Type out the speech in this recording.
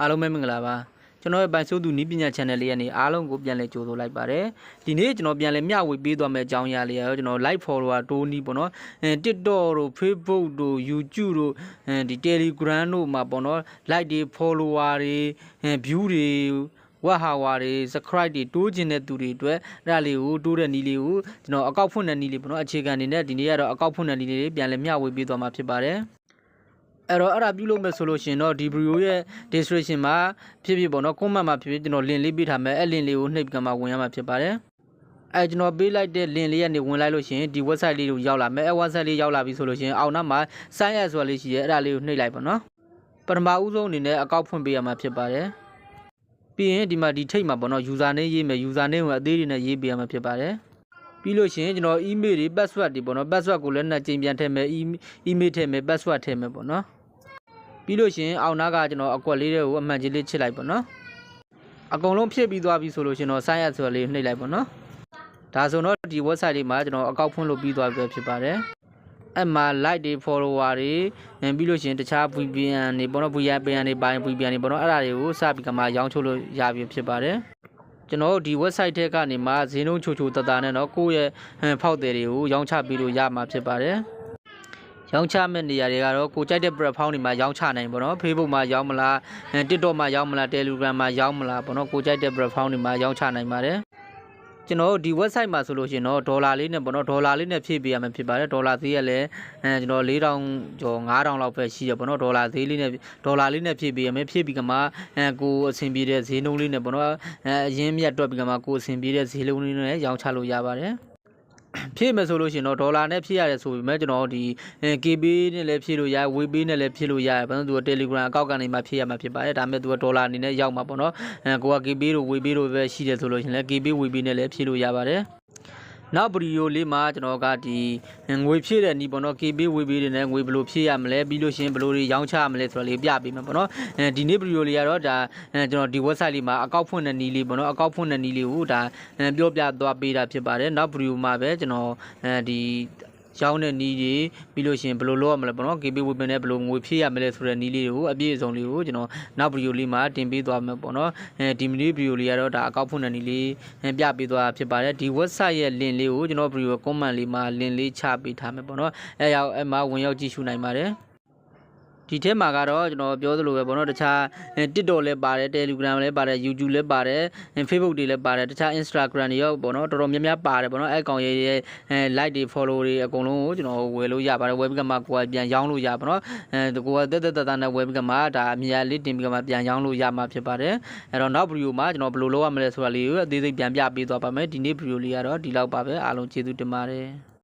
အားလုံးပဲမင်္ဂလာပါကျွန်တော်ရဲ့ပိုင်ဆိုးသူနီးပညာ channel လေးကနေအားလုံးကိုပြန်လည်ကြိုဆိုလိုက်ပါတယ်ဒီနေ့ကျွန်တော်ပြန်လည်မျှဝေပေးသွားမယ့်အကြောင်းအရာလေးရောကျွန်တော် like follower တိုးနီးပေါ့နော်အဲ TikTok တို့ Facebook တို့ YouTube တို့အဲဒီ Telegram တို့မှာပေါ့နော် like တွေ follower တွေအဲ view တွေဝက်ဟာဝါတွေ subscribe တွေတိုးကျင်တဲ့သူတွေအတွက်အဲ့ဒါလေးကိုတိုးတဲ့နီးလေးကိုကျွန်တော်အကောက်ဖွင့်တဲ့နီးလေးပေါ့နော်အခြေခံအနေနဲ့ဒီနေ့ကတော့အကောက်ဖွင့်တဲ့နီးလေးပြန်လည်မျှဝေပေးသွားမှာဖြစ်ပါတယ် အဲ့တော့အဲ့ဒါပြုလုပ်မယ်ဆိုလို့ရှိရင်တော့ဒီ video ရဲ့ description မှာဖြစ်ဖြစ်ပေါ့နော် comment မှာဖြစ်ဖြစ်ကျွန်တော် link လေးပေးထားမယ်အဲ့ link လေးကိုနှိပ်ပြီးကမှဝင်ရမှာဖြစ်ပါတယ်အဲကျွန်တော်ပေးလိုက်တဲ့ link လေးကနေဝင်လိုက်လို့ရှိရင်ဒီ website လေးကိုရောက်လာမယ်အဲ website လေးရောက်လာပြီဆိုလို့ရှိရင်အောက်နောက်မှာ sign up ဆိုတာလေးရှိရဲအဲ့ဒါလေးကိုနှိပ်လိုက်ပါနော်ပထမဦးဆုံးအနေနဲ့အကောက်ဖွင့်ပေးရမှာဖြစ်ပါတယ်ပြီးရင်ဒီမှာဒီထိတ်မှာပေါ့နော် user name ရေးမယ် user name ကိုအသေးတွေနဲ့ရေးပေးရမှာဖြစ်ပါတယ် ပြီးလို့ရှိရင်ကျွန်တော် email တွေ password တွေပေါ့နော် password ကိုလည်းနှစ်ကြိမ်ပြန်ထည့်မယ် email ထည့်မယ် password ထည့်မယ်ပေါ့နော်ပြီးလို့ရှရင်အောက်နားကကျွန်တော်အကွက်လေးတွေကိုအမှန်ကြီးလေးချစ်လိုက်ပါနော်အကုန်လုံးဖြည့်ပြီးသွားပြီဆိုလို့ရှင်တော့ sign up ဆိုလေးနှိပ်လိုက်ပါနော်ဒါဆိုတော့ဒီ website လေးမှာကျွန်တော်အကောက်ဖွင့်လို့ပြီးသွားပြီဖြစ်ပါတယ်အဲ့မှာ like တွေ follower တွေပြီးလို့ရှရင်တခြား VPN တွေပေါ့နော် VPN တွေပိုင်း VPN တွေပေါ့နော်အဲ့ဒါတွေကိုစပြီးကမှရောင်းချုပ်လို့ရပြီဖြစ်ပါတယ် ကျွန်တော်တို့ဒီ website ထဲကနေမှဈေးနှုန်းချိုချိုတတနဲ့เนาะကိုယ့်ရဲ့ဖောက်တယ်တွေကိုရောင်းချပြီးလို့ရမှာဖြစ်ပါတယ် ရောင်းချမဲ့နေရာတွေကတော့ကိုကြိုက်တဲ့ platform တွေမှာရောင်းချနိုင်ပေါ့နော် Facebook မှာရောင်းမလားအဲ TikTok မှာရောင်းမလား Telegram မှာရောင်းမလားပေါ့နော်ကိုကြိုက်တဲ့ platform တွေမှာရောင်းချနိုင်ပါတယ် ကျွန်တော်တို့ဒီ website မှာဆိုလို့ရှိရင်တော့ဒေါ်လာလေးနဲ့ပေါ့နော်ဒေါ်လာလေးနဲ့ဖြည့်ပေးရမှာဖြစ်ပါတယ်ဒေါ်လာသေးရလဲအဲကျွန်တော်4000ကျော်5000လောက်ပဲရှိရပေါ့နော်ဒေါ်လာသေးလေးနဲ့ဒေါ်လာလေးနဲ့ဖြည့်ပေးရမယ်ဖြည့်ပြီးကမှအဲကိုအဆင်ပြေတဲ့ဈေးနှုန်းလေးနဲ့ပေါ့နော်အဲအရင်မြတ်တွက်ပြီးကမှကိုအဆင်ပြေတဲ့ဈေးနှုန်းလေးနဲ့ရောင်းချလို့ရပါတယ် ဖြည့်မယ်ဆိုလို့ရှိရင်တော့ဒေါ်လာနဲ့ဖြည့်ရတယ်ဆိုပေမဲ့ကျွန်တော်ဒီ KB နဲ့လည်းဖြည့်လို့ရ WePay နဲ့လည်းဖြည့်လို့ရတယ်ဘာလို့လဲသူက Telegram အကောင့်ကနေမှဖြည့်ရမှာဖြစ်ပါတယ်ဒါပေမဲ့သူကဒေါ်လာအနေနဲ့ရောက်မှာပေါ့နော်အဲကိုက KB တို့ WePay တို့ပဲရှိတယ်ဆိုလို့ရှိရင်လည်း KB WePay နဲ့လည်းဖြည့်လို့ရပါတယ် နောက်ဗီဒီယိုလေးမှာကျွန်တော်ကဒီငွေဖြည့်တဲ့နီးပေါ့နော် KB WePay တွေနဲ့ငွေဘယ်လိုဖြည့်ရမလဲပြီးလို့ရှိရင်ဘယ်လိုတွေရောင်းချရမလဲဆိုတာလေးပြပေးမယ်ပေါ့နော်အဲဒီနေ့ဗီဒီယိုလေးကတော့ဒါအဲကျွန်တော်ဒီ website လေးမှာအကောက်ဖွင့်တဲ့နီးလေးပေါ့နော်အကောက်ဖွင့်တဲ့နီးလေးကိုဒါအဲပြောပြသွားပေးတာဖြစ်ပါတယ်နောက်ဗီဒီယိုမှာပဲကျွန်တော်အဲဒီ ရောင်းတဲ့နီးတွေပြီးလို့ရှိရင်ဘယ်လိုလုပ်ရမလဲပေါ့နော် KB Weapon နဲ့ဘယ်လိုငွေဖြည့်ရမလဲဆိုတဲ့နီးလေးတွေကိုအပြည့်အစုံလေးကိုကျွန်တော်နောက်ဗီဒီယိုလေးမှာတင်ပေးသွားမယ်ပေါ့နော်အဲဒီမီဒီဗီဒီယိုလေးကတော့ဒါအကောက်ဖွင့်တဲ့နီးလေးပြပေးသွားတာဖြစ်ပါတယ်ဒီ website ရဲ့ link လေးကိုကျွန်တော်ဗီဒီယို comment လေးမှာ link လေးချပေးထားမယ်ပေါ့နော်အဲရောက်အဲမှာဝင်ရောက်ကြည့်ရှုနိုင်ပါတယ် ဒီထဲမှာကတော့ကျွန်တော်ပြောသလိုပဲပေါ့နော်တခြား TikTok လည်းပါတယ် Telegram လည်းပါတယ် YouTube လည်းပါတယ် Facebook တွေလည်းပါတယ်တခြား Instagram တွေရောပေါ့နော်တော်တော်များများပါတယ်ပေါ့နော်အဲကောင်ရဲ့ရဲ့အဲ like တွေ follow တွေအကုန်လုံးကိုကျွန်တော်ဝယ်လို့ရပါတယ် web ကမှာကိုယ်ကပြန်ရောင်းလို့ရပါတော့အဲကိုယ်ကတက်တက်တက်တက်နဲ့ web ကမှာဒါအများလေးတင်ပြီးကမှာပြန်ရောင်းလို့ရမှာဖြစ်ပါတယ်အဲတော့နောက်ဗီဒီယိုမှာကျွန်တော်ဘယ်လိုလုပ်ရမလဲဆိုတာလေးကိုအသေးစိတ်ပြန်ပြပေးသွားပါမယ်ဒီနေ့ဗီဒီယိုလေးကတော့ဒီလောက်ပါပဲအားလုံးကျေးဇူးတင်ပါတယ်